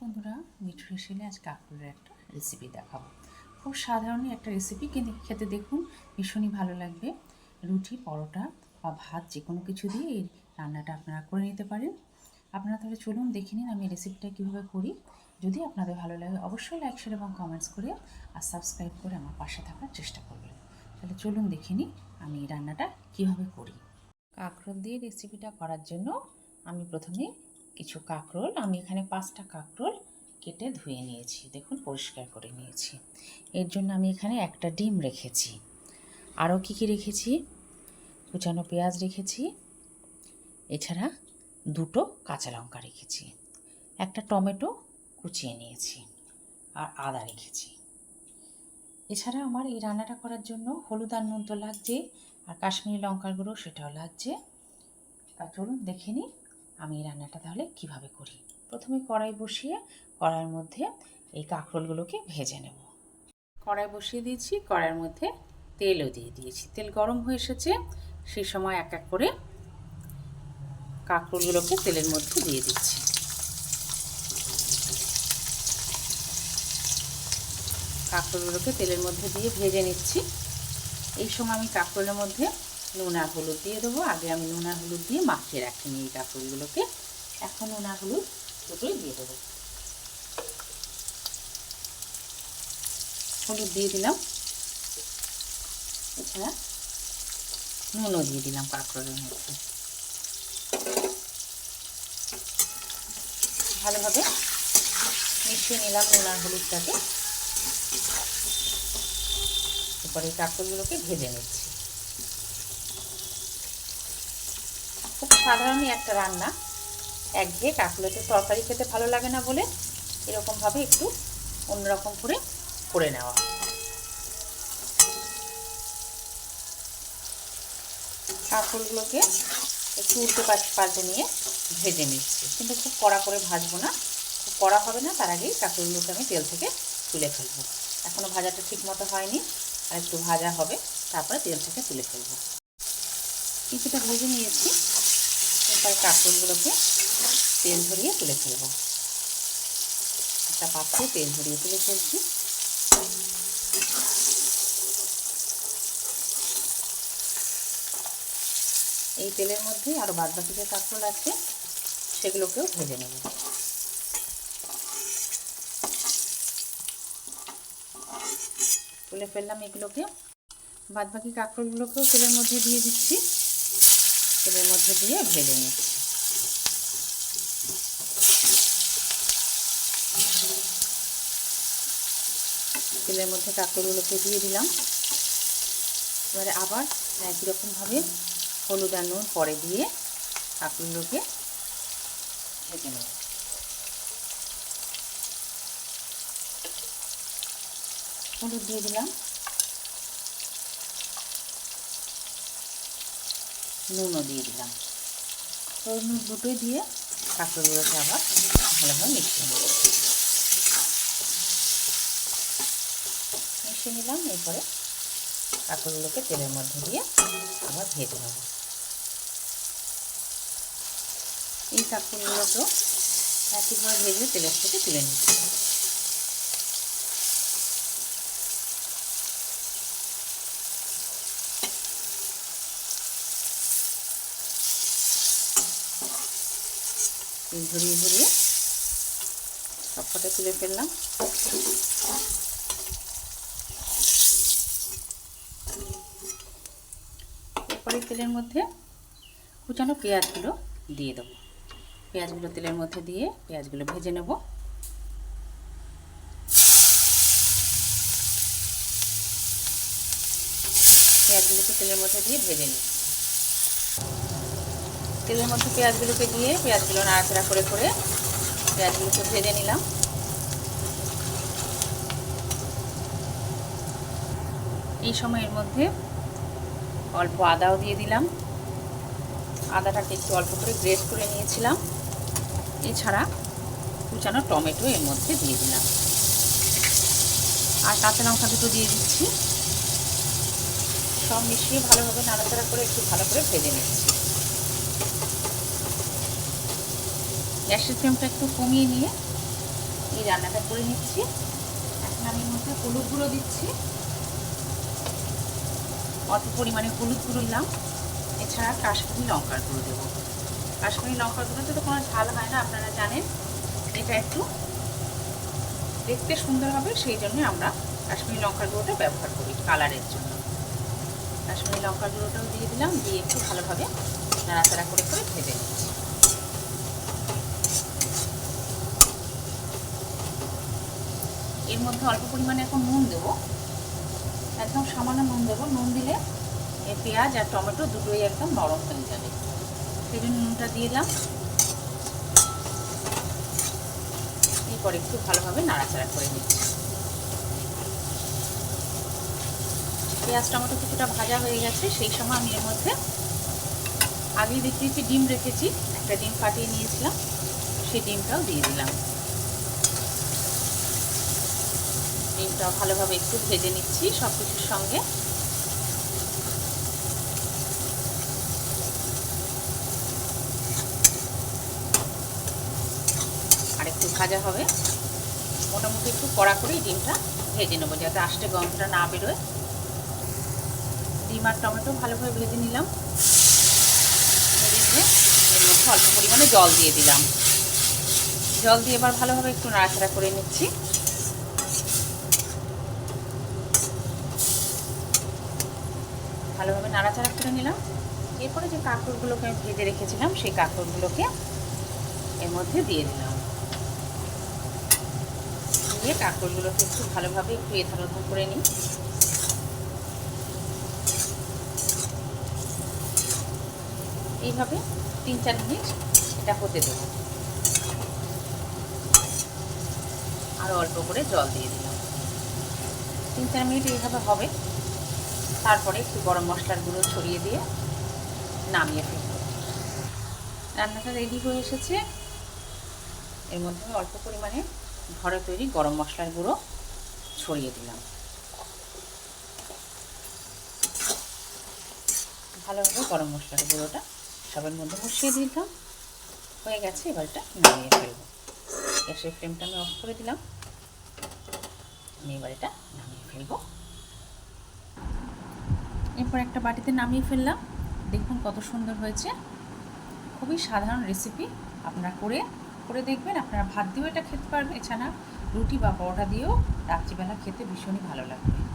বন্ধুরা, মিঠু রেসিলে আজ কাকুরের একটা রেসিপি দেখাবো। খুব সাধারণই একটা রেসিপি কিন্তু খেতে দেখুন ভীষণই ভালো লাগবে। রুটি, পরোটা বা ভাত যে কোনো কিছু দিয়ে এই রান্নাটা আপনারা করে নিতে পারেন। আপনারা তাহলে চলুন দেখে নিন আমি রেসিপিটা কীভাবে করি। যদি আপনাদের ভালো লাগে অবশ্যই লাইক শেয়ার এবং কমেন্টস করে আর সাবস্ক্রাইব করে আমার পাশে থাকার চেষ্টা করবেন। তাহলে চলুন দেখে নিই আমি এই রান্নাটা কীভাবে করি। কাঁকরোল দিয়ে রেসিপিটা করার জন্য আমি প্রথমে কিছু কাঁকরোল, আমি এখানে পাঁচটা কাঁকরোল কেটে ধুয়ে নিয়েছি। দেখুন, পরিষ্কার করে নিয়েছি। এর জন্য আমি এখানে একটা ডিম রেখেছি। আরও কী কী রেখেছি? কুচানো পেঁয়াজ রেখেছি। এছাড়া দুটো কাঁচা লঙ্কা রেখেছি। একটা টমেটো কুচিয়ে নিয়েছি আর আদা রেখেছি। এছাড়া আমার এই রান্নাটা করার জন্য হলুদ আর নুন তো লাগছে আর কাশ্মীরি লঙ্কার গুঁড়ো সেটাও লাগছে। তা চলুন দেখে নিই। আমি এই রান্নাটা তাহলে কীভাবে করি? প্রথমে কড়াই বসিয়ে কড়াইয়ের মধ্যে এই কাঁকরোলগুলোকে ভেজে নেব। কড়াই বসিয়ে দিয়েছি, কড়াইয়ের মধ্যে তেলও দিয়ে দিয়েছি। তেল গরম হয়ে এসেছে সেই সময় এক এক করে কাঁকরোলগুলোকে তেলের মধ্যে দিয়ে দিচ্ছি। কাঁকরোলগুলোকে তেলের মধ্যে দিয়ে ভেজে নিচ্ছি। এই সময় আমি কাঁকরোলের মধ্যে নুন আর হলুদ দিয়ে দেবো। আগে আমি নুন আর হলুদ দিয়ে মাখিয়ে রাখিনি এই কাঁকরোলগুলোকে এখন নুন হলুদ দুটোই দিয়ে দেবো। হলুদ দিয়ে দিলাম। এছাড়া নুনও দিয়ে দিলাম কাঁকরোলের মধ্যে। ভালোভাবে মিশিয়ে নিলাম নুন হলুদটাকে। এরপরে এই কাঁকরোলগুলোকে ভেজে নিচ্ছি। সাধারণই একটা রান্না। একঘেয়ে কাঁকরোলেতে তরকারি খেতে ভালো লাগে না বলে এরকমভাবে একটু অন্যরকম করে করে নেওয়া। কাঁকরোলগুলোকে একটু উল্টে পাল্টে নিয়ে ভেজে নিচ্ছি। কিন্তু খুব কড়া করে ভাজবো না। খুব কড়া হবে না, তার আগেই কাঁকরোলগুলোকে আমি তেল থেকে তুলে ফেলব। এখনও ভাজাটা ঠিক মতো হয়নি, আর একটু ভাজা হবে, তারপরে তেল থেকে তুলে ফেলব। কিছুটা ভেজে নিয়েছি। এরপরে কাঁকরোলগুলোকে তেল ধরিয়ে তুলে ফেলব। একটা পাত্রে তেল ধরিয়ে তুলে ফেলছি। এই তেলের মধ্যে আরও বাদ বাকি যে কাঁকরোল আছে, সেগুলোকেও ভেজে নেব। তুলে ফেললাম এগুলোকে। বাদ বাকি কাঁকরোলগুলোকেও তেলের মধ্যে দিয়ে দিচ্ছি। তেলের মধ্যে দিয়ে ভেজে নিচ্ছি। তেলের মধ্যে কাঁকরোলগুলোকে দিয়ে দিলাম। এবারে আবার একই রকমভাবে হলুদ আর নুন পরে দিয়ে কাঁকরোলগুলোকে ভেজে নেব। হলুদ দিয়ে দিলাম। নুনও দিয়ে দিলাম। হলুদ নুন দুটোই দিয়ে কাঁকড়গুলোকে আবার ভালোভাবে মিশিয়ে নেব মিশিয়ে নিলাম, এরপরে কাঁকড়গুলোকে তেলের মধ্যে দিয়ে আবার ভেজে নেব। এই কাঁকড়গুলোকেও একইভাবে ভেজে তেলের থেকে তুলে নিচ্ছি। ঘুরিয়ে ধরিয়ে সব কটা তুলে ফেললাম। এরপরে তেলের মধ্যে কুচানো পেঁয়াজগুলো দিয়ে দেবো। পেঁয়াজগুলো তেলের মধ্যে দিয়ে পেঁয়াজগুলো ভেজে নেব। পেঁয়াজগুলোকে তেলের মধ্যে দিয়ে ভেজে নিচ্ছি তেলের মধ্যে পেঁয়াজগুলোকে দিয়ে পেঁয়াজগুলো নাড়াচাড়া করে করে পেঁয়াজগুলোকে ভেজে নিলাম। এই সময়ের মধ্যে অল্প আদাও দিয়ে দিলাম। আদাটাকে একটু অল্প করে গ্রেট করে নিয়েছিলাম। এছাড়া কুচানো টমেটো এর মধ্যে দিয়ে দিলাম। আর কাঁচা লঙ্কা দুটো দিয়ে দিচ্ছি। সব মিশিয়ে ভালোভাবে নাড়াচাড়া করে একটু ভালো করে ভেজে নিচ্ছি। গ্যাসের ফ্লেমটা একটু কমিয়ে নিয়ে এই রান্নাটা করে নিচ্ছি। এখন আমি মধ্যে হলুদ গুঁড়ো দিচ্ছি। অল্প পরিমাণে হলুদ গুঁড়ো দিলাম। এছাড়া কাশ্মীরি লঙ্কার গুঁড়ো দেবো। কাশ্মীরি লঙ্কার গুঁড়োতে তো কোনো ঝাল হয় না, আপনারা জানেন। এটা একটু দেখতে সুন্দর হবে, সেই জন্য আমরা কাশ্মীরি লঙ্কার গুঁড়োটা ব্যবহার করি কালারের জন্য। কাশ্মীরি লঙ্কার গুঁড়োটাও দিয়ে দিলাম, দিয়ে একটু ভালোভাবে নাড়াচাড়া করে করে ভেজে নিচ্ছি। এর মধ্যে অল্প পরিমাণে এখন নুন দেবো। একদম সামান্য নুন দেবো। নুন দিলে পেঁয়াজ আর টমেটো দুটোই একদম নরম হয়ে যাবে। সেই জন্য নুনটা দিয়ে দিলাম। এরপর একটু ভালোভাবে নাড়াচাড়া করে নিচ্ছি পেঁয়াজ, টমেটো কিছুটা ভাজা হয়ে গেছে। সেই সময় আমি এর মধ্যে আগেই দেখিয়েছি ডিম রেখেছি। একটা ডিম ফাটিয়ে নিয়েছিলাম। সেই ডিমটাও দিয়ে দিলাম। ডিমটা ভালোভাবে একটু ভেজে নিচ্ছি সব কিছুর সঙ্গে। আর একটু ভাজা হবে। মোটামুটি একটু কড়া করেই ডিমটা ভেজে নেব, যাতে আষ্টে গন্ধটা না বেরোয়। ডিম আর টমেটো ভালোভাবে ভেজে নিলাম। ভেজে নিয়ে অল্প পরিমাণে জল দিয়ে দিলাম। জল দিয়ে এবার ভালোভাবে একটু নাড়াচাড়া করে নিচ্ছি। ভালোভাবে নাড়াচাড়া করে নিলাম। এরপরে যে কাঁকড়গুলোকে আমি ভেজে রেখেছিলাম, সেই কাঁকড়গুলোকে এর মধ্যে দিয়ে দিলাম। দিয়ে কাঁকড়গুলোকে একটু ভালোভাবে একটু এধার করে নিই। এইভাবে তিন চার মিনিট এটা হতে দেবো। আরও অল্প করে জল দিয়ে দিলাম। তিন চার মিনিট এইভাবে হবে। তারপরে একটু গরম মশলার গুঁড়ো ছড়িয়ে দিয়ে নামিয়ে ফেলব। রান্নাটা রেডি হয়ে এসেছে। এর মধ্যে অল্প পরিমাণে ঘরে তৈরি গরম মশলার গুঁড়ো ছড়িয়ে দিলাম। ভালোভাবে গরম মশলার গুঁড়োটা সবের মধ্যে বসিয়ে দিলাম। হয়ে গেছে, এবার এটা নামিয়ে ফেলব। গ্যাসের ফ্লেমটা আমি অফ করে দিলাম। আমি এবার এটা নামিয়ে ফেলব। এরপর একটা বাটিতে নামিয়ে ফেললাম। দেখুন কত সুন্দর হয়েছে। খুবই সাধারণ রেসিপি আপনারা করে করে দেখবেন, আপনারা ভাত দিয়েও এটা খেতে পারবেন। এছাড়া রুটি বা পরোটা দিয়েও রাত্রিবেলা খেতে ভীষণই ভালো লাগবে।